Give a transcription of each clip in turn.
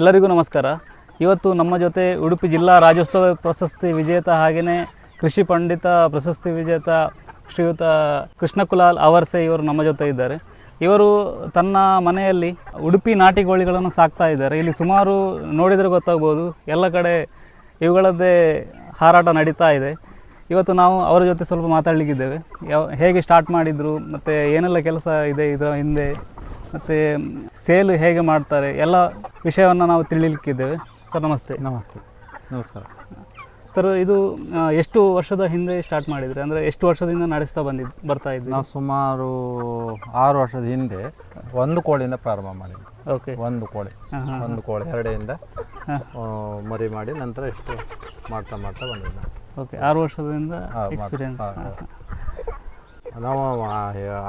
ಎಲ್ಲರಿಗೂ ನಮಸ್ಕಾರ. ಇವತ್ತು ನಮ್ಮ ಜೊತೆ ಉಡುಪಿ ಜಿಲ್ಲಾ ರಾಜ್ಯೋತ್ಸವ ಪ್ರಶಸ್ತಿ ವಿಜೇತ ಹಾಗೆಯೇ ಕೃಷಿ ಪಂಡಿತ ಪ್ರಶಸ್ತಿ ವಿಜೇತ ಶ್ರೀಯುತ ಕೃಷ್ಣಕುಲಾಲ್ ಅವರ್ಸೆ ಇವರು ನಮ್ಮ ಜೊತೆ ಇದ್ದಾರೆ. ಇವರು ತನ್ನ ಮನೆಯಲ್ಲಿ ಉಡುಪಿ ನಾಟಿ ಕೋಳಿಗಳನ್ನು ಸಾಕ್ತಾ ಇದ್ದಾರೆ. ಇಲ್ಲಿ ಸುಮಾರು ನೋಡಿದರೆ ಗೊತ್ತಾಗ್ಬೋದು, ಎಲ್ಲ ಕಡೆ ಇವುಗಳದ್ದೇ ಹಾರಾಟ ನಡೀತಾ ಇದೆ. ಇವತ್ತು ನಾವು ಅವರ ಜೊತೆ ಸ್ವಲ್ಪ ಮಾತಾಡಲಿಕ್ಕಿದ್ದೇವೆ. ಯಾವ ಹೇಗೆ ಸ್ಟಾರ್ಟ್ ಮಾಡಿದರು, ಮತ್ತು ಏನೆಲ್ಲ ಕೆಲಸ ಇದೆ ಇದರ ಹಿಂದೆ? ಮತ್ತು ಸೇಲ್ ಹೇಗೆ ಮಾಡ್ತಾರೆ ಎಲ್ಲ ವಿಷಯವನ್ನು ನಾವು ತಿಳಿಲಿಕ್ಕಿದ್ದೇವೆ. ಸರ್ ನಮಸ್ತೆ. ನಮಸ್ತೆ. ನಮಸ್ಕಾರ. ಸರ್ ಇದು ಆ, ಎಷ್ಟು ವರ್ಷದ ಹಿಂದೆ ಸ್ಟಾರ್ಟ್ ಮಾಡಿದ್ರಿ? ಅಂದರೆ ಎಷ್ಟು ವರ್ಷದಿಂದ ನಡೆಸ್ತಾ ಬಂದಿದ್ದು ಬರ್ತಾ ಇದ್ದೀವಿ ನಾವು ಸುಮಾರು ಆರು ವರ್ಷದ ಹಿಂದೆ ಒಂದು ಕೋಳಿಯಿಂದ ಪ್ರಾರಂಭ ಮಾಡಿದ್ವಿ. ಓಕೆ. ಒಂದು ಕೋಳಿ. ಒಂದು ಕೋಳಿ ಎರಡೆಯಿಂದ. ಆ, ಮರಿ ಮಾಡಿ ನಂತರ ಇಷ್ಟು ಮಾಡ್ತಾ ಮಾಡ್ತಾ ಬಂದಿದ್ದೆ ಓಕೆ ಆರು ವರ್ಷದಿಂದ ಎಕ್ಸ್ಪೀರಿಯನ್ಸ್. ನಾವು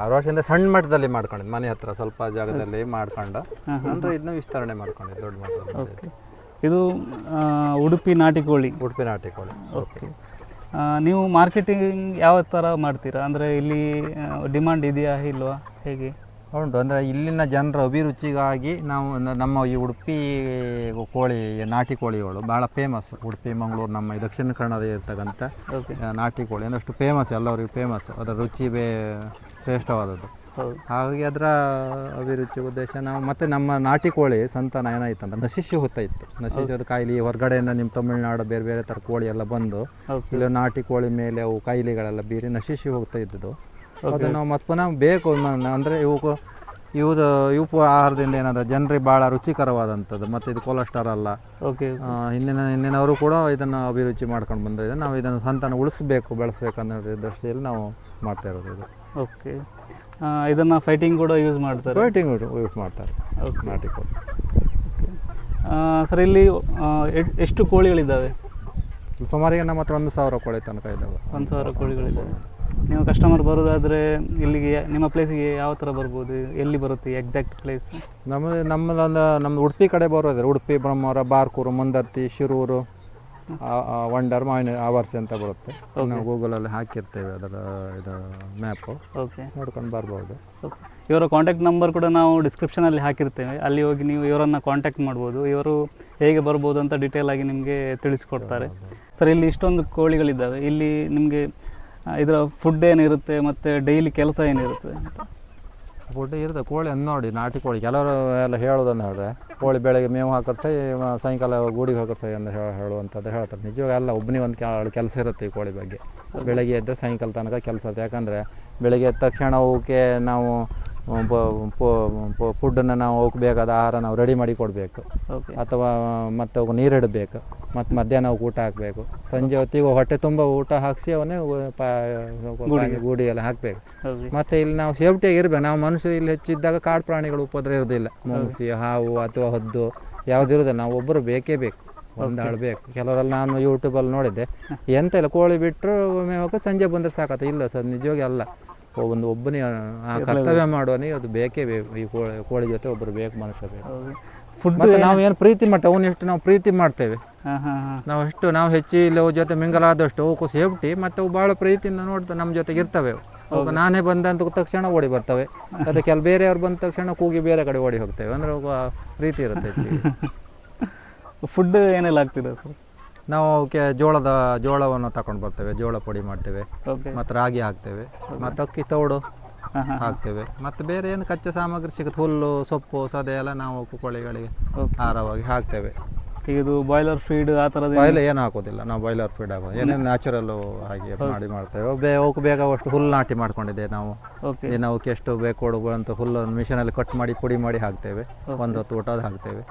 ಆರು ವರ್ಷದಿಂದ ಸಣ್ಣ ಮಟ್ಟದಲ್ಲಿ ಮಾಡ್ಕೊಂಡಿದ್ದು ಮನೆ ಹತ್ರ ಸ್ವಲ್ಪ ಜಾಗದಲ್ಲಿ ಮಾಡ್ಕೊಂಡು ನಂತರ ಇದನ್ನ ವಿಸ್ತರಣೆ ಮಾಡ್ಕೊಂಡಿದ್ದು ದೊಡ್ಡ ಮಟ್ಟದಲ್ಲಿ. ಓಕೆ. ಇದು ಉಡುಪಿ ನಾಟಿ ಕೋಳಿ. ಉಡುಪಿ ನಾಟಿ ಕೋಳಿ. ಓಕೆ. ನೀವು ಮಾರ್ಕೆಟಿಂಗ್ ಯಾವ ಥರ ಮಾಡ್ತೀರಾ? ಅಂದರೆ ಇಲ್ಲಿ ಡಿಮಾಂಡ್ ಇದೆಯಾ ಇಲ್ವಾ? ಹೇಗೆ? ಉಂಟು. ಅಂದರೆ ಇಲ್ಲಿನ ಜನರ ಅಭಿರುಚಿಗಾಗಿ ನಾವು ನಮ್ಮ ಈ ಉಡುಪಿ ಕೋಳಿ ನಾಟಿ ಕೋಳಿಗಳು ಭಾಳ ಫೇಮಸ್ ಉಡುಪಿ ಮಂಗಳೂರು ನಮ್ಮ ಈ ದಕ್ಷಿಣ ಕನ್ನಡದ ಇರ್ತಕ್ಕಂಥ ನಾಟಿ ಕೋಳಿ ಅಷ್ಟು ಫೇಮಸ್ ಎಲ್ಲರಿಗೂ ಫೇಮಸ್ ಅದರ ರುಚಿ ಬೇ ಶ್ರೇಷ್ಠವಾದದ್ದು. ಹಾಗಾಗಿ ಅದರ ಅಭಿರುಚಿ ಉದ್ದೇಶ ನಾವು ಮತ್ತು ನಮ್ಮ ನಾಟಿ ಕೋಳಿ ಸಂತಾನ ಏನಾಯ್ತು ಅಂದ್ರೆ ನಶಿಸಿ ಹೋಗ್ತಾ ಇತ್ತು ನಶಿಸಿ ಹೋದ ಕಾಯಿಲೆ ಹೊರಗಡೆಯಿಂದ ನಿಮ್ಮ ತಮಿಳುನಾಡು ಬೇರೆ ಬೇರೆ ಥರ ಕೋಳಿ ಎಲ್ಲ ಬಂದು ಇಲ್ಲಿ ನಾಟಿ ಕೋಳಿ ಮೇಲೆ ಅವು ಕಾಯಿಲೆಗಳೆಲ್ಲ ಬೀರಿ ನಶಿಸಿ ಹೋಗ್ತಾ ಇದ್ದದ್ದು ಅದನ್ನು ನಾವು ಮತ್ತೆ ಪುನಃ ಬೇಕು ಅಂದರೆ ಇವು ಇವುದು ಇವು ಆಹಾರದಿಂದ ಏನಾದರೂ ಜನರಿಗೆ ಭಾಳ ರುಚಿಕರವಾದಂಥದ್ದು ಮತ್ತು ಇದು ಕೊಲೆಸ್ಟ್ರಾಲ್ ಅಲ್ಲ. ಓಕೆ ಹಿಂದಿನ ಹಿಂದಿನವರು ಕೂಡ ಇದನ್ನು ಅಭಿರುಚಿ ಮಾಡ್ಕೊಂಡು ಬಂದಿದೆ ನಾವು ಇದನ್ನು ಸಂತಾನ ಉಳಿಸ್ಬೇಕು ಬೆಳೆಸ್ಬೇಕು ಅನ್ನೋ ದೃಷ್ಟಿಯಲ್ಲಿ ನಾವು ಮಾಡ್ತಾ ಇರೋದು ಇದು. ಓಕೆ ಇದನ್ನು ಫೈಟಿಂಗ್ ಕೂಡ ಯೂಸ್ ಮಾಡ್ತಾರೆ. ಫೈಟಿಂಗ್ ಯೂಸ್ ಮಾಡ್ತಾರೆ. ಓಕೆ ನಾಟಿ ಕೋಳಿ. ಸರ್ ಇಲ್ಲಿ ಎಷ್ಟು ಕೋಳಿಗಳಿದ್ದಾವೆ? ಸುಮಾರಿಗೆ ನಮ್ಮ ಹತ್ರ ಒಂದು ಸಾವಿರ ಕೋಳಿ ತನಕ ಇದ್ದಾವೆ. ಒಂದು ಸಾವಿರ ಕೋಳಿಗಳಿದ್ದಾವೆ. ನೀವು ಕಸ್ಟಮರ್ ಬರೋದಾದರೆ ಇಲ್ಲಿಗೆ ನಿಮ್ಮ ಪ್ಲೇಸಿಗೆ ಯಾವ ಥರ ಬರ್ಬೋದು? ಎಲ್ಲಿ ಬರುತ್ತೆ ಎಕ್ಸಾಕ್ಟ್ ಪ್ಲೇಸ್ ನಮ್ಮ ನಮ್ಮದೊಂದು ನಮ್ಮ ಉಡುಪಿ ಕಡೆ ಬರೋದ್ರೆ ಉಡುಪಿ ಬ್ರಹ್ಮವರ ಬಾರ್ಕೂರು ಮುಂದರ್ತಿ ಶಿರೂರು ವಂಡರ್ ಮಾವಿನ ಆವರ್ಸಿ ಅಂತ ಬರುತ್ತೆ. ನಾವು ಗೂಗಲಲ್ಲಿ ಹಾಕಿರ್ತೇವೆ ಅದರ ಇದು ಮ್ಯಾಪು ಓಕೆ ನೋಡ್ಕೊಂಡು ಬರ್ಬೋದು. ಇವರ ಕಾಂಟ್ಯಾಕ್ಟ್ ನಂಬರ್ ಕೂಡ ನಾವು ಡಿಸ್ಕ್ರಿಪ್ಷನಲ್ಲಿ ಹಾಕಿರ್ತೇವೆ. ಅಲ್ಲಿ ಹೋಗಿ ನೀವು ಇವರನ್ನು ಕಾಂಟ್ಯಾಕ್ಟ್ ಮಾಡ್ಬೋದು. ಇವರು ಹೇಗೆ ಬರ್ಬೋದು ಅಂತ ಡೀಟೇಲ್ ಆಗಿ ನಿಮಗೆ ತಿಳಿಸ್ಕೊಡ್ತಾರೆ. ಸರ್ ಇಲ್ಲಿ ಇಷ್ಟೊಂದು ಕೋಳಿಗಳಿದ್ದಾವೆ. ಇಲ್ಲಿ ನಿಮಗೆ ಇದರ ಫುಡ್ ಏನಿರುತ್ತೆ ಮತ್ತು ಡೈಲಿ ಕೆಲಸ ಏನಿರುತ್ತೆ ಫುಡ್ ಇರುತ್ತೆ, ಕೋಳಿ ಅಂದ್ ನೋಡಿ, ನಾಟಿ ಕೋಳಿ. ಕೆಲವರು ಎಲ್ಲ ಹೇಳೋದನ್ನು ಹೇಳಿದ್ರೆ ಕೋಳಿ ಬೆಳಗ್ಗೆ ಮೇವು ಹಾಕೋದು ಸೈ ಮ- ಸಾಯಂಕಾಲ ಗೂಡಿಗೆ ಹಾಕೋದು ಸೈ ಅಂತ ಹೇಳ ಹೇಳುವಂಥದ್ದು ಹೇಳ್ತಾರೆ. ನಿಜವಾಗ ಅಲ್ಲ, ಒಬ್ಬನೇ ಒಂದು ಕೆಲಸ ಇರುತ್ತೆ ಈ ಕೋಳಿ ಬಗ್ಗೆ. ಬೆಳಗ್ಗೆ ಎದ್ದು ಸಾಯಂಕಾಲ ತನಕ ಕೆಲಸ ಇರುತ್ತೆ. ಯಾಕಂದರೆ, ಬೆಳಗ್ಗೆ ಎದ್ದ ತಕ್ಷಣ ಅವಕ್ಕೆ ನಾವು ಫುಡ್ಡನ್ನು ನಾವು ಅವಕ್ಕೆ ಬೇಕಾದ ಆಹಾರ ನಾವು ರೆಡಿ ಮಾಡಿ ಕೊಡಬೇಕು. ಅಥವಾ ಮತ್ತೆ ಅವಕ್ಕೆ ನೀರಿಡಬೇಕು ಮತ್ತು ಮಧ್ಯಾಹ್ನ ಊಟ ಹಾಕಬೇಕು. ಸಂಜೆ ಹೊತ್ತಿಗೆ ಹೊಟ್ಟೆ ತುಂಬ ಊಟ ಹಾಕಿಸಿ ಅವನೇ ಗೂಡಿ. ಎಲ್ಲ ಹಾಕಬೇಕು. ಮತ್ತು ಇಲ್ಲಿ ನಾವು ಸೇಫ್ಟಿಯಾಗಿ ಇರಬೇಕು. ನಾವು ಮನುಷ್ಯರು ಇಲ್ಲಿ ಹೆಚ್ಚಿದ್ದಾಗ ಕಾಡು ಪ್ರಾಣಿಗಳು ಉಪದ್ರ ಇರೋದಿಲ್ಲ. ಮನುಷ್ಯ ಹಾವು ಅಥವಾ ಹದ್ದು ಯಾವ್ದು ಇರೋದಿಲ್ಲ. ನಾವು ಒಬ್ಬರು ಬೇಕೇ ಬೇಕು. ಒಂದು ಆಳ್ಬೇಕು ಕೆಲವರೆಲ್ಲ ನಾನು ಯೂಟ್ಯೂಬಲ್ಲಿ ನೋಡಿದ್ದೆ. ಎಂತ ಇಲ್ಲ ಕೋಳಿ ಬಿಟ್ಟರು ಮೇವಕ್ಕೆ ಸಂಜೆ ಬಂದರೆ ಸಾಕತ್ತೆ. ಇಲ್ಲ ಸರ್ ನಿಜವಾಗಿ ಅಲ್ಲ. ಒಂದು ಒಬ್ಬನೇ ಆ ಕರ್ತವ್ಯ ಮಾಡೋನೇ ಅದು ಬೇಕೇ ಬೇಕು. ಈ ಕೋಳಿ ಕೋಳಿ ಜೊತೆ ಒಬ್ಬರು ಬೇಕು ಮನುಷ್ಯ ಬೇಕು. ಫುಡ್ ಮತ್ತೆ ನಾವು ಏನು ಪ್ರೀತಿ ಮಾಡ್ತೇವೆ? ಅವನು ಎಷ್ಟು ನಾವು ಪ್ರೀತಿ ಮಾಡ್ತೇವೆ. ನಾವು ಎಷ್ಟು ನಾವು ಹೆಚ್ಚು ಇಲ್ಲಿ ಅವ್ರ ಜೊತೆ ಮಿಂಗಲಾದಷ್ಟು ಅವಕ್ಕೂ ಸೇಫ್ಟಿ ಮತ್ತು ಅವು ಭಾಳ ಪ್ರೀತಿಯಿಂದ ನೋಡ್ತಾ ನಮ್ಮ ಜೊತೆಗೆ ಇರ್ತವೆ ಅವಾಗ ನಾನೇ ಬಂದಂತ ತಕ್ಷಣ ಓಡಿ ಬರ್ತವೆ. ಅದು ಕೆಲ ಬೇರೆಯವ್ರು ಬಂದ ತಕ್ಷಣ ಕೂಗಿ ಬೇರೆ ಕಡೆ ಓಡಿ ಹೋಗ್ತೇವೆ. ಅಂದ್ರೆ ಅವು ಪ್ರೀತಿ ಇರುತ್ತೆ. ಫುಡ್ ಏನೆಲ್ಲ ಆಗ್ತಿದೆ ಸರ್ ನಾವು ಅವಕ್ಕೆ ಜೋಳದ ಜೋಳವನ್ನು ತಗೊಂಡು ಬರ್ತೇವೆ ಜೋಳ ಪುಡಿ ಮಾಡ್ತೇವೆ ಮತ್ತೆ ಮತ್ತು ರಾಗಿ ಹಾಕ್ತೇವೆ ಮತ್ತು ಅಕ್ಕಿ ತೌಡು ಹಾಂ ಹಾಂ ಹಾಕ್ತೇವೆ. ಮತ್ತು ಬೇರೆ ಏನು ಕಚ್ಚಾ ಸಾಮಗ್ರಿ ಸಿಗುತ್ತೆ ಹುಲ್ಲು ಸೊಪ್ಪು ಸದೆ ಎಲ್ಲ ನಾವು ಕೋಳಿಗಳಿಗೆ ಆಹಾರವಾಗಿ ಹಾಕ್ತೇವೆ. ಈಗ ಇದು ಬಾಯ್ಲರ್ ಫೀಡ್ ಆ ಥರದ ಬಾಯ್ಲರ್ ಏನು ಹಾಕೋದಿಲ್ಲ ನಾವು ಬಾಯ್ಲರ್ ಫೀಡ್ ಹಾಕೋದು. ಏನೇನು ನ್ಯಾಚುರಲ್ಲು ಹಾಗೆ ಮಾಡಿ ಮಾಡ್ತೇವೆ. ಬೇ ಅವಕ್ಕೆ ಬೇಕಾಗುವಷ್ಟು ಹುಲ್ಲು ನಾಟಿ ಮಾಡ್ಕೊಂಡಿದ್ದೆ ನಾವು. ಓಕೆ ದಿನ ಅವಕ್ಕೆ ಎಷ್ಟು ಬೇಕು ಕೊಡುವಂಥ ಹುಲ್ಲು ಮಿಷನಲ್ಲಿ ಕಟ್ ಮಾಡಿ ಪುಡಿ ಮಾಡಿ ಹಾಕ್ತೇವೆ. ಒಂದು ಹೊತ್ತು ಊಟದ ಹಾಕ್ತೇವೆ.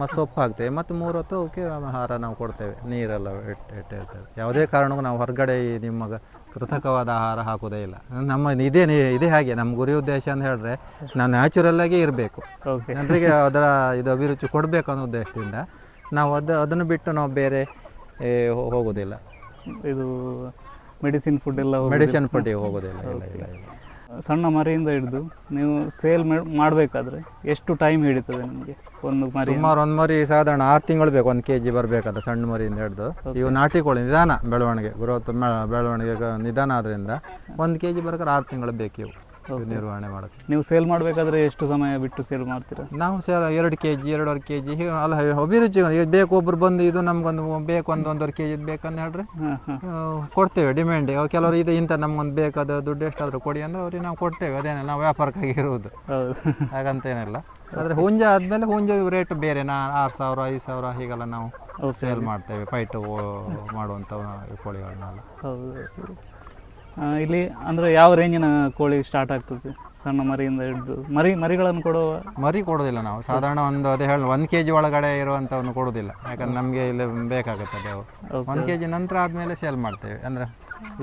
ಮತ್ತು ಸೊಪ್ಪು ಹಾಕ್ತೇವೆ ಮತ್ತು ಮೂರು ಹೊತ್ತು ಅವಕ್ಕೆ ಆಹಾರ ನಾವು ಕೊಡ್ತೇವೆ. ನೀರೆಲ್ಲ ಇಟ್ಟು ಇಟ್ಟಿರ್ತೇವೆ ಯಾವುದೇ ಕಾರಣಕ್ಕೂ ನಾವು ಹೊರಗಡೆ ನಿಮಗೆ ಕೃತಕವಾದ ಆಹಾರ ಹಾಕೋದೇ ಇಲ್ಲ. ನಮ್ಮ ಇದೇ ಇದೇ ಹಾಗೆ. ನಮ್ಮ ಗುರಿ ಉದ್ದೇಶ ಅಂತ ಹೇಳಿದ್ರೆ ನಾವು ನ್ಯಾಚುರಲ್ಲಾಗಿ ಇರಬೇಕು. ಜನರಿಗೆ ಅದರ ಇದು ಅಭಿರುಚಿ ಕೊಡಬೇಕು ಅನ್ನೋ ಉದ್ದೇಶದಿಂದ ನಾವು ಅದು ಅದನ್ನು ಬಿಟ್ಟು ನಾವು ಬೇರೆ ಹೋಗೋದಿಲ್ಲ. ಇದು ಮೆಡಿಸಿನ್ ಫುಡ್ ಎಲ್ಲ ಮೆಡಿಸಿನ್ ಫುಡ್ಡಿಗೆ ಹೋಗೋದಿಲ್ಲ. ಇಲ್ಲ ಇಲ್ಲ ಇಲ್ಲ. ಸಣ್ಣ ಮರಿಯಿಂದ ಹಿಡಿದು ನೀವು ಸೇಲ್ ಮಾಡಬೇಕಾದ್ರೆ ಎಷ್ಟು ಟೈಮ್ ಹಿಡಿತದೆ ನಿಮಗೆ ಒಂದು ಮರಿ ಸುಮಾರು ಒಂದು ಮರಿ ಸಾಧಾರಣ ಆರು ತಿಂಗಳು ಬೇಕು ಒಂದು ಕೆ ಜಿ ಬರಬೇಕಾದ ಸಣ್ಣ ಮರಿಯಿಂದ ಹಿಡಿದು. ಇವು ನಾಟಿ ಕೋಳಿ ನಿಧಾನ ಬೆಳವಣಿಗೆ ಗ್ರೋತ್ ಬೆಳವಣಿಗೆ ನಿಧಾನ ಆದ್ರಿಂದ ಒಂದು ಕೆ ಜಿ ಬರೋಕೆ ಆರು ತಿಂಗಳು ಬೇಕು ಇವು. ನಿರ್ವಹಣೆ ಮಾಡೋದು ನೀವು ಸೇಲ್ ಮಾಡಬೇಕಾದ್ರೆ ಎಷ್ಟು ಸಮಯ ಬಿಟ್ಟು ಸೇಲ್ ಮಾಡ್ತೀರಾ? ನಾವು ಸೇಲ್ ಎರಡು ಕೆ ಜಿ ಎರಡೂವರೆ ಕೆ ಜಿ ಅಲ್ಲ ಅಭಿರುಚಿ ಈಗ ಬೇಕು ಒಬ್ರು ಬಂದು ಇದು ನಮ್ಗೊಂದು ಬೇಕು ಒಂದು ಒಂದೂವರೆ ಕೆ ಜಿದು ಬೇಕಂತ ಹೇಳ್ರೆ. ಕೊಡ್ತೇವೆ ಡಿಮ್ಯಾಂಡ್ ಕೆಲವರು ಇದು ಇಂಥ ನಮ್ಗೊಂದು ಬೇಕಾದ ದುಡ್ಡು ಎಷ್ಟಾದರೂ ಕೊಡಿ ಅಂದ್ರೆ ಅವ್ರಿಗೆ ನಾವು ಕೊಡ್ತೇವೆ. ಅದೇನೆ ನಾವು ವ್ಯಾಪಾರಕ್ಕಾಗಿ ಇರುವುದು. ಹಾಗಂತ ಹಾಗಂತೇನಿಲ್ಲ. ಆದರೆ ಹುಂಜ ಆದಮೇಲೆ ಹುಂಜ ರೇಟ್ ಬೇರೆ. ನಾ ಆರು ಸಾವಿರ ಐದು ಸಾವಿರ ಹೀಗೆಲ್ಲ ನಾವು ಸೇಲ್ ಮಾಡ್ತೇವೆ. ಪೈಟು ಮಾಡುವಂಥ ಕೋಳಿಗಳನ್ನೆಲ್ಲ. ಇಲ್ಲಿ ಅಂದ್ರೆ ಯಾವ ರೇಂಜಿನ ಕೋಳಿ ಸ್ಟಾರ್ಟ್ ಆಗ್ತದೆ? ಸಣ್ಣ ಮರಿಯಿಂದ ಹಿಡಿದು. ಮರಿ ಮರಿಗಳನ್ನು ಕೊಡುವ ಮರಿ ಕೊಡೋದಿಲ್ಲ ನಾವು. ಸಾಧಾರಣ ಒಂದು ಅದೇ ಹೇಳಿ ಒಂದು ಕೆ ಜಿ ಒಳಗಡೆ ಇರುವಂಥವನ್ನು ಕೊಡೋದಿಲ್ಲ. ಯಾಕಂದ್ರೆ ನಮಗೆ ಇಲ್ಲಿ ಬೇಕಾಗುತ್ತೆ ಅದು. ಒಂದು ಕೆ ಜಿ ನಂತರ ಆದಮೇಲೆ ಸೇಲ್ ಮಾಡ್ತೇವೆ. ಅಂದರೆ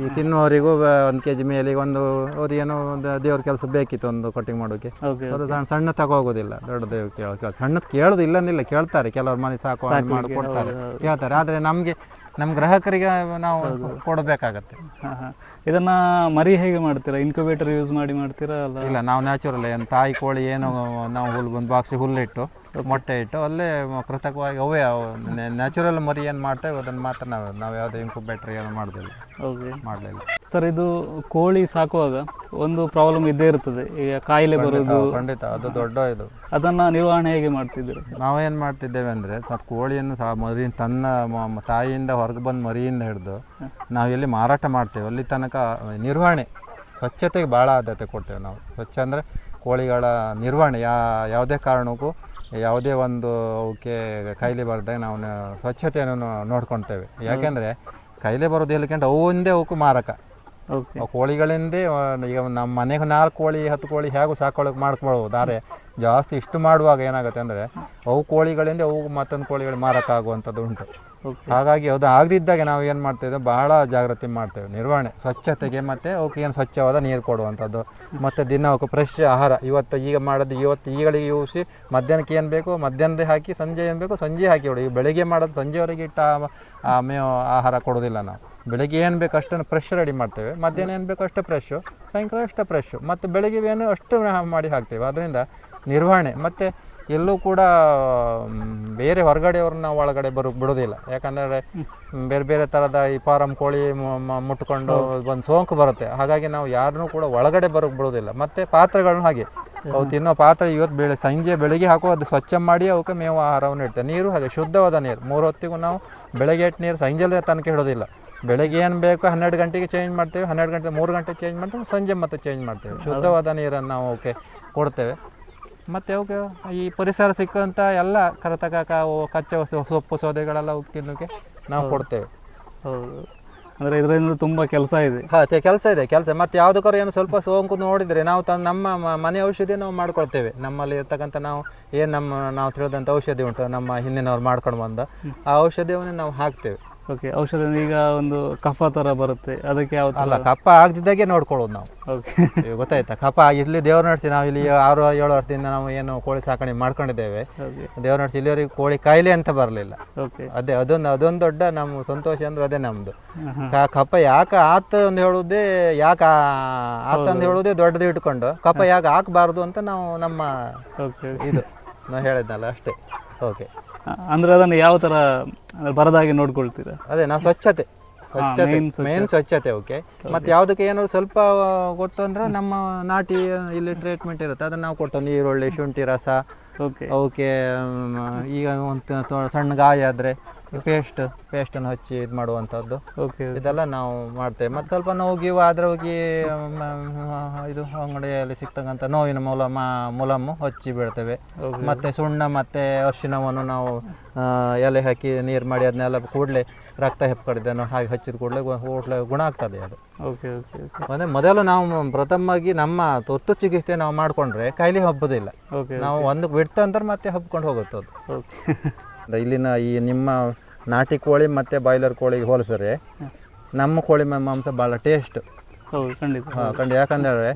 ಈ ತಿನ್ನುವವರಿಗೂ ಒಂದು ಕೆ ಜಿ ಮೇಲೆ ಒಂದು ಅವ್ರಿಗೇನೋ ಒಂದು ದೇವ್ರ ಕೆಲಸ ಬೇಕಿತ್ತು ಒಂದು ಕಟಿಂಗ್ ಮಾಡೋಕ್ಕೆ ಓಕೆ ಅವರು ಸಣ್ಣ ಸಣ್ಣ ತಗೋಗೋದಿಲ್ಲ. ದೊಡ್ಡ ಕೇಳ ಕೇಳ ಸಣ್ಣದು ಕೇಳೋದು ಇಲ್ಲಂದಿಲ್ಲ. ಕೇಳ್ತಾರೆ. ಕೆಲವ್ರು ಮನೆ ಸಾಕು ಮಾಡಿ ಕೊಡ್ತಾರೆ. ಕೇಳ್ತಾರೆ. ಆದರೆ ನಮಗೆ ನಮ್ಮ ಗ್ರಾಹಕರಿಗೆ ನಾವು ಕೊಡಬೇಕಾಗತ್ತೆ. ಹಾಂ ಹಾಂ. ಇದನ್ನು ಮರಿ ಹೇಗೆ ಮಾಡ್ತೀರಾ? ಇನ್ಕ್ಯುಬೇಟರ್ ಯೂಸ್ ಮಾಡಿ ಮಾಡ್ತೀರಾ ಅಲ್ಲ? ಇಲ್ಲ ನಾವು ನ್ಯಾಚುರಲ್ ಏನು ತಾಯಿ ಕೋಳಿ ಏನು ನಾವು ಹುಲ್ಲು ಒಂದು ಬಾಕ್ಸಿಗೆ ಹುಲ್ಲಿಟ್ಟು ಮೊಟ್ಟೆ ಇಟ್ಟು ಅಲ್ಲೇ ಕೃತಕವಾಗಿ ಅವೇ ನ್ಯಾಚುರಲ್ ಮರಿ ಏನು ಮಾಡ್ತೇವೆ ಅದನ್ನು ಮಾತ್ರ ನಾವು ನಾವು ಯಾವುದೇ ಇಂಕ್ಯುಬೇಟರ್ ಏನು ಮಾಡೋದಿಲ್ಲ. ಓಕೆ ಮಾಡಲಿಲ್ಲ. ಸರ್ ಇದು ಕೋಳಿ ಸಾಕುವಾಗ ಒಂದು ಪ್ರಾಬ್ಲಮ್ ಇದ್ದೇ ಇರ್ತದೆ. ಈಗ ಕಾಯಿಲೆ ಬರೋದು. ಖಂಡಿತ. ಅದು ದೊಡ್ಡ ಇದು. ಅದನ್ನು ನಿರ್ವಹಣೆ ಹೇಗೆ ಮಾಡ್ತಿದ್ದೀರಿ? ನಾವೇನು ಮಾಡ್ತಿದ್ದೇವೆ ಅಂದರೆ ಸರ್ ಕೋಳಿಯನ್ನು ಸಹ ಮರಿ ತನ್ನ ತಾಯಿಯಿಂದ ಹೊರಗೆ ಬಂದು ಮರಿಯಿಂದ ಹಿಡಿದು ನಾವು ಎಲ್ಲಿ ಮಾರಾಟ ಮಾಡ್ತೇವೆ ಅಲ್ಲಿ ತನಕ ನಿರ್ವಹಣೆ ಸ್ವಚ್ಛತೆಗೆ ಭಾಳ ಆದ್ಯತೆ ಕೊಡ್ತೇವೆ ನಾವು. ಸ್ವಚ್ಛ ಅಂದರೆ ಕೋಳಿಗಳ ನಿರ್ವಹಣೆ ಯಾ ಯಾವುದೇ ಕಾರಣಕ್ಕೂ ಯಾವುದೇ ಒಂದು ಅವಕ್ಕೆ ಕಾಯಿಲೆ ಬರದೆ ನಾವು ಸ್ವಚ್ಛತೆಯನ್ನು ನೋಡ್ಕೊಳ್ತೇವೆ ಯಾಕೆಂದರೆ ಕಾಯಿಲೆ ಬರೋದು ಹೇಳಿಕೊಂಡು ಅವು ಒಂದೇ ಅವಕ್ಕೂ ಮಾರಕ. ಕೋಳಿಗಳಿಂದೇ ಈಗ ನಮ್ಮ ಮನೆಗೆ ನಾಲ್ಕು ಕೋಳಿ ಹತ್ತು ಕೋಳಿ ಹೇಗೂ ಸಾಕೊಳ್ಳೋಕೆ ಮಾಡ್ಕೊಳ್ಬೋದು. ಆದರೆ ಜಾಸ್ತಿ ಇಷ್ಟು ಮಾಡುವಾಗ ಏನಾಗುತ್ತೆ ಅಂದರೆ ಅವು ಕೋಳಿಗಳಿಂದ ಅವು ಮತ್ತೊಂದು ಕೋಳಿಗಳು ಮಾರಕ್ಕಾಗುವಂಥದ್ದು ಉಂಟು. ಹಾಗಾಗಿ ಅದು ಆಗದಿದ್ದಾಗ ನಾವು ಏನು ಮಾಡ್ತೇವೆ ಭಾಳ ಜಾಗೃತಿ ಮಾಡ್ತೇವೆ ನಿರ್ವಹಣೆ ಸ್ವಚ್ಛತೆಗೆ ಮತ್ತು ಅವಕ್ಕೆ ಏನು ಸ್ವಚ್ಛವಾದ ನೀರು ಕೊಡುವಂಥದ್ದು ಮತ್ತು ದಿನ ಅವಕ್ಕೆ ಫ್ರೆಶ್ ಆಹಾರ. ಇವತ್ತು ಈಗ ಮಾಡೋದು ಇವತ್ತು ಈಗಳಿಗೆ ಯೂಸಿ ಮಧ್ಯಾಹ್ನಕ್ಕೆ ಏನು ಬೇಕು ಮಧ್ಯಾಹ್ನದೇ ಹಾಕಿ ಸಂಜೆ ಏನು ಬೇಕು ಸಂಜೆ ಹಾಕಿ ಈಗ ಬೆಳಿಗ್ಗೆ ಮಾಡೋದು ಸಂಜೆವರೆಗೆ ಇಟ್ಟ ಮೇವು ಆಹಾರ ಕೊಡೋದಿಲ್ಲ ನಾವು. ಬೆಳಿಗ್ಗೆ ಏನು ಬೇಕು ಅಷ್ಟನ್ನು ಫ್ರೆಶ್ ರೆಡಿ ಮಾಡ್ತೇವೆ ಮಧ್ಯಾಹ್ನ ಏನು ಬೇಕು ಅಷ್ಟೇ ಫ್ರೆಶ್ಶು ಸಾಯಂಕಾಲ ಅಷ್ಟು ಫ್ರೆಶ್ಶು ಮತ್ತು ಬೆಳಗ್ಗೆ ಏನು ಅಷ್ಟು ಮಾಡಿ ಹಾಕ್ತೇವೆ. ಅದರಿಂದ ನಿರ್ವಹಣೆ ಮತ್ತು ಎಲ್ಲೂ ಕೂಡ ಬೇರೆ ಹೊರಗಡೆಯವ್ರನ್ನ ನಾವು ಒಳಗಡೆ ಬರು ಬಿಡೋದಿಲ್ಲ. ಯಾಕಂದರೆ ಬೇರೆ ಬೇರೆ ಥರದ ಈ ಫಾರಂ ಕೋಳಿ ಮುಟ್ಕೊಂಡು ಒಂದು ಸೋಂಕು ಬರುತ್ತೆ. ಹಾಗಾಗಿ ನಾವು ಯಾರನ್ನೂ ಕೂಡ ಒಳಗಡೆ ಬರೋಕ್ಕೆ ಬಿಡೋದಿಲ್ಲ. ಮತ್ತು ಪಾತ್ರೆಗಳನ್ನ ಹಾಗೆ. ಅವು ತಿನ್ನೋ ಪಾತ್ರೆ ಇವತ್ತು ಬೆಳೆ ಸಂಜೆ ಬೆಳಗ್ಗೆ ಹಾಕೋ ಅದು ಸ್ವಚ್ಛ ಮಾಡಿ ಅವಕ್ಕೆ ಮೇವು ಆಹಾರವನ್ನು ಇಡ್ತೇವೆ. ನೀರು ಹಾಗೆ ಶುದ್ಧವಾದ ನೀರು. ಮೂರು ಹೊತ್ತಿಗೂ ನಾವು ಬೆಳಗ್ಗೆ ಇಟ್ಟು ನೀರು ಸಂಜೆಲ್ಲೇ ತನಕ ಇಡೋದಿಲ್ಲ. ಬೆಳಗ್ಗೆ ಏನು ಬೇಕು ಹನ್ನೆರಡು ಗಂಟೆಗೆ ಚೇಂಜ್ ಮಾಡ್ತೇವೆ ಹನ್ನೆರಡು ಗಂಟೆ ಮೂರು ಗಂಟೆ ಚೇಂಜ್ ಮಾಡ್ತೇವೆ ಸಂಜೆ ಮತ್ತೆ ಚೇಂಜ್ ಮಾಡ್ತೇವೆ. ಶುದ್ಧವಾದ ನೀರನ್ನು ನಾವು ಅವಕ್ಕೆ ಕೊಡ್ತೇವೆ. ಮತ್ತು ಅವಕ್ಕೆ ಈ ಪರಿಸರ ಸಿಕ್ಕಂಥ ಎಲ್ಲ ಕರತಕ ಕಚ್ಚೆ ಕಚ್ಚಾ ವಸ್ತು ಸೊಪ್ಪು ಸೌದೆಗಳೆಲ್ಲ ಹೋಗಿ ತಿನ್ನೋಕ್ಕೆ ನಾವು ಕೊಡ್ತೇವೆ. ಹೌದು. ಅಂದರೆ ಇದರಿಂದ ತುಂಬ ಕೆಲಸ ಇದೆ. ಹಾಂ ಕೆಲಸ ಇದೆ ಕೆಲಸ ಮತ್ತು ಯಾವುದಕ್ಕಾರು ಏನು ಸ್ವಲ್ಪ ಸೋಂಕು ನೋಡಿದರೆ ನಾವು ತ ನಮ್ಮ ಮನೆ ಔಷಧಿ ನಾವು ಮಾಡ್ಕೊಳ್ತೇವೆ. ನಮ್ಮಲ್ಲಿ ಇರ್ತಕ್ಕಂಥ ನಾವು ಏನು ನಮ್ಮ ನಾವು ತಿಳಿದಂಥ ಔಷಧಿ ಉಂಟು ನಮ್ಮ ಹಿಂದಿನವ್ರು ಮಾಡ್ಕೊಂಡು ಬಂದ ಆ ಔಷಧಿಯವನ್ನೇ ನಾವು ಹಾಕ್ತೇವೆ. ಓಕೆ ಔಷಧ ಈಗ ಒಂದು ಕಫ ಥರ ಬರುತ್ತೆ. ಅದಕ್ಕೆ ಯಾವ ಅಲ್ಲ ಕಪ್ಪ ಆಗದಿದ್ದಾಗೆ ನೋಡ್ಕೊಳ್ಳೋದು ನಾವು. ಓಕೆ ಈಗ ಗೊತ್ತಾಯ್ತಾ? ಕಪ್ಪ ಇಲ್ಲಿ ದೇವ್ರ ನಡೆಸಿ ನಾವು ಇಲ್ಲಿ ಆರು ಏಳು ವರ್ಷದಿಂದ ನಾವು ಏನು ಕೋಳಿ ಸಾಕಣೆ ಮಾಡ್ಕೊಂಡಿದ್ದೇವೆ. ದೇವ್ರ ನಡೆಸಿ ಇಲ್ಲಿವರೆಗೆ ಕೋಳಿ ಕಾಯಿಲೆ ಅಂತ ಬರಲಿಲ್ಲ. ಓಕೆ ಅದೇ ಅದೊಂದು ಅದೊಂದು ದೊಡ್ಡ ನಮ್ಮ ಸಂತೋಷ ಅಂದ್ರೆ ಅದೇ ನಮ್ಮದು ಕ- ಕಪ್ಪ ಯಾಕೆ ಆತ ಅಂತ ಹೇಳುವುದೇ ಯಾಕೆ ಆತ ಅಂತ ಹೇಳುವುದೇ ದೊಡ್ಡದು ಇಟ್ಕೊಂಡು ಕಪ್ಪ ಯಾಕೆ ಹಾಕಬಾರ್ದು ಅಂತ ನಾವು ನಮ್ಮ ಇದು ನಾವು ಹೇಳಿದ್ನಲ್ಲ ಅಷ್ಟೇ. ಓಕೆ ಅಂದರೆ ಅದನ್ನು ಯಾವ ತರ ಬರದಾಗಿ ಬರದಾಗೆ ನೋಡ್ಕೊಳ್ತೀರಾ? ಅದೇ ನಾವು ಸ್ವಚ್ಛತೆ. ಸ್ವಚ್ಛತೆ ಮೇನ್ ಸ್ವಚ್ಛತೆ. ಓಕೆ ಮತ್ತೆ ಯಾವುದಕ್ಕೆ ಏನಾದ್ರು ಸ್ವಲ್ಪ ಗೊತ್ತು ಅಂದ್ರೆ ನಮ್ಮ ನಾಟಿ ಇಲ್ಲಿ ಟ್ರೀಟ್ಮೆಂಟ್ ಇರುತ್ತೆ. ಅದನ್ನ ನಾವು ಕೊಡ್ತೇವೆ. ನೀರುಳ್ಳಿ ಶುಂಠಿ ರಸ. ಓಕೆ ಅವಕ್ಕೆ ಈಗ ಒಂದು ಸಣ್ಣ ಗಾಯ ಆದರೆ ಪೇಸ್ಟ್ ಪೇಸ್ಟನ್ನು ಹಚ್ಚಿ ಇದು ಮಾಡುವಂಥದ್ದು ಓಕೆ ಇದೆಲ್ಲ ನಾವು ಮಾಡ್ತೇವೆ. ಮತ್ತು ಸ್ವಲ್ಪ ನೋವು ಗೀವು ಆದ್ರೆ ಹೋಗಿ ಇದು ಅಂಗಡಿಯಲ್ಲಿ ಸಿಗ್ತಕ್ಕಂಥ ನೋವಿನ ಮೂಲ ಮುಲಮ್ಮು ಹಚ್ಚಿ ಬೀಳ್ತೇವೆ. ಮತ್ತು ಸುಣ್ಣ ಮತ್ತು ಅರಿಶಿಣವನ್ನು ನಾವು ಎಲೆ ಹಾಕಿ ನೀರು ಮಾಡಿ ಅದನ್ನೆಲ್ಲ ಕೂಡಲೇ ರಕ್ತ ಹೆಪ್ಪಕಡಿದ್ದನ್ನು ಹಾಗೆ ಹಚ್ಚಿದ ಕೂಡಲೇ ಕೂಡಲೇ ಗುಣ ಆಗ್ತದೆ ಅದು. ಓಕೆ ಓಕೆ ಅಂದರೆ ಮೊದಲು ನಾವು ಪ್ರಥಮವಾಗಿ ನಮ್ಮ ತುರ್ತು ಚಿಕಿತ್ಸೆ ನಾವು ಮಾಡಿಕೊಂಡ್ರೆ ಕೈಲಿ ಹಬ್ಬದಿಲ್ಲ. ಓಕೆ ನಾವು ಒಂದು ಬಿಡ್ತಂದ್ರೆ ಮತ್ತೆ ಹಬ್ಕೊಂಡು ಹೋಗುತ್ತೆ ಅದು. ಇಲ್ಲಿನ ಈ ನಿಮ್ಮ ನಾಟಿ ಕೋಳಿ ಮತ್ತು ಬಾಯ್ಲರ್ ಕೋಳಿಗೆ ಹೋಲಿಸಿದ್ರೆ ನಮ್ಮ ಕೋಳಿ ಮಾಂಸ ಭಾಳ ಟೇಸ್ಟ್. ಹೌದು ಖಂಡಿತ. ಕಂಡು ಯಾಕಂದರೆ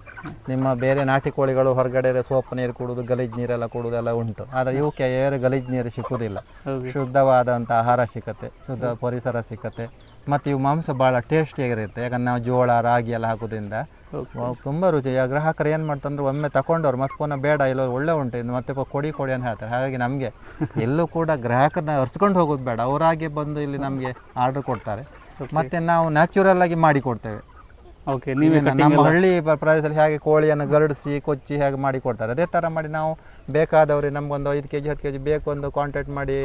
ನಿಮ್ಮ ಬೇರೆ ನಾಟಿ ಕೋಳಿಗಳು ಹೊರಗಡೆ ಸೋಪ್ ನೀರು ಕುಡಿದು ಗಲೀಜು ನೀರೆಲ್ಲ ಕುಡಿದೆಲ್ಲ ಉಂಟು. ಆದರೆ ಇವಕ್ಕೆ ಏನು ಗಲೀಜು ನೀರು ಸಿಕ್ಕುವುದಿಲ್ಲ ಶುದ್ಧವಾದಂಥ ಆಹಾರ ಸಿಕ್ಕತ್ತೆ ಶುದ್ಧ ಪರಿಸರ ಸಿಕ್ಕತ್ತೆ. ಮತ್ತು ಇವು ಮಾಂಸ ಭಾಳ ಟೇಸ್ಟಿಯಾಗಿರುತ್ತೆ. ಯಾಕಂದ್ರೆ ನಾವು ಜೋಳ ರಾಗಿ ಎಲ್ಲ ಹಾಕೋದ್ರಿಂದ ತುಂಬ ರುಚಿ. ಈಗ ಗ್ರಾಹಕರು ಏನು ಮಾಡ್ತಂದ್ರೆ ಒಮ್ಮೆ ತಗೊಂಡವ್ರು ಮತ್ತೆ ಪುನಃ ಬೇಡ ಇಲ್ಲ ಒಳ್ಳೆ ಉಂಟು ಇನ್ನು ಮತ್ತೆ ಕೊಡಿ ಕೊಡಿ ಅಂತ ಹೇಳ್ತಾರೆ. ಹಾಗಾಗಿ ನಮಗೆ ಎಲ್ಲೂ ಕೂಡ ಗ್ರಾಹಕರನ್ನ ಹರ್ಸ್ಕೊಂಡು ಹೋಗೋದು ಬೇಡ. ಅವರಾಗೆ ಬಂದು ಇಲ್ಲಿ ನಮಗೆ ಆರ್ಡರ್ ಕೊಡ್ತಾರೆ. ಮತ್ತೆ ನಾವು ನ್ಯಾಚುರಲ್ ಆಗಿ ಮಾಡಿ ಕೊಡ್ತೇವೆ. ಓಕೆ ನೀವೇ ನಮ್ಮ ಹಳ್ಳಿ ಪ್ರ- ಪ್ರದೇಶದಲ್ಲಿ ಹೇಗೆ ಕೋಳಿಯನ್ನು ಗರಡಿಸಿ ಕೊಚ್ಚಿ ಹೇಗೆ ಮಾಡಿ ಕೊಡ್ತಾರೆ. ಅದೇ ಥರ ಮಾಡಿ ನಾವು ಬೇಕಾದವ್ರಿಗೆ ನಮ್ಗೊಂದು ಐದು ಕೆ ಜಿ ಹತ್ತು ಕೆ ಜಿ ಬೇಕು ಒಂದು ಕಾಂಟ್ಯಾಕ್ಟ್ ಮಾಡಿ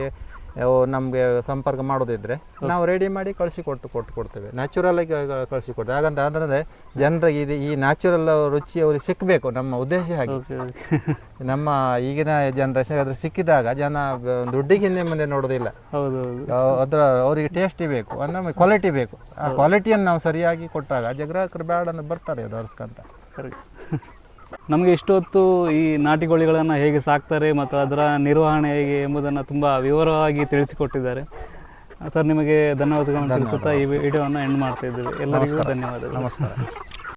ನಮಗೆ ಸಂಪರ್ಕ ಮಾಡೋದಿದ್ರೆ ನಾವು ರೆಡಿ ಮಾಡಿ ಕಳಿಸಿ ಕೊಟ್ಟು ಕೊಟ್ಟು ಕೊಡ್ತೇವೆ. ನ್ಯಾಚುರಲ್ ಆಗಿ ಕಳಿಸಿ ಕೊಡ್ತೇವೆ. ಹಾಗಂತ ಅಂದರೆ ಜನರಿಗೆ ಇದು ಈ ನ್ಯಾಚುರಲ್ ರುಚಿ ಅವ್ರಿಗೆ ಸಿಕ್ಕಬೇಕು ನಮ್ಮ ಉದ್ದೇಶ ಹಾಗೆ. ನಮ್ಮ ಈಗಿನ ಜನರೇಷನ್ ಅದ್ರ ಸಿಕ್ಕಿದಾಗ ಜನ ದುಡ್ಡಿಗೆ ಹಿಂದೆ ಮುಂದೆ ನೋಡೋದಿಲ್ಲ. ಅದರ ಅವರಿಗೆ ಟೇಸ್ಟಿ ಬೇಕು. ಅಂದ್ರೆ ನಮಗೆ ಕ್ವಾಲಿಟಿ ಬೇಕು. ಆ ಕ್ವಾಲಿಟಿಯನ್ನು ನಾವು ಸರಿಯಾಗಿ ಕೊಟ್ಟಾಗ ಜಗ್ರಾಹಕರು ಬೇಡ ಅಂತ ಬರ್ತಾರೆ ಅದು ಅರ್ಸ್ಕಂತ. ನಮಗೆ ಇಷ್ಟೊತ್ತು ಈ ನಾಟಿ ಕೋಳಿಗಳನ್ನು ಹೇಗೆ ಸಾಕ್ತಾರೆ ಮತ್ತು ಅದರ ನಿರ್ವಹಣೆ ಹೇಗೆ ಎಂಬುದನ್ನು ತುಂಬ ವಿವರವಾಗಿ ತಿಳಿಸಿಕೊಟ್ಟಿದ್ದಾರೆ. ಸರ್ ನಿಮಗೆ ಧನ್ಯವಾದಗಳನ್ನು ತಿಳಿಸುತ್ತಾ ಈ ವಿಡಿಯೋವನ್ನು ಎಂಡ್ ಮಾಡ್ತಾ ಇದ್ದೀವಿ. ಎಲ್ಲರಿಗೂ ಧನ್ಯವಾದಗಳು. ನಮಸ್ಕಾರ.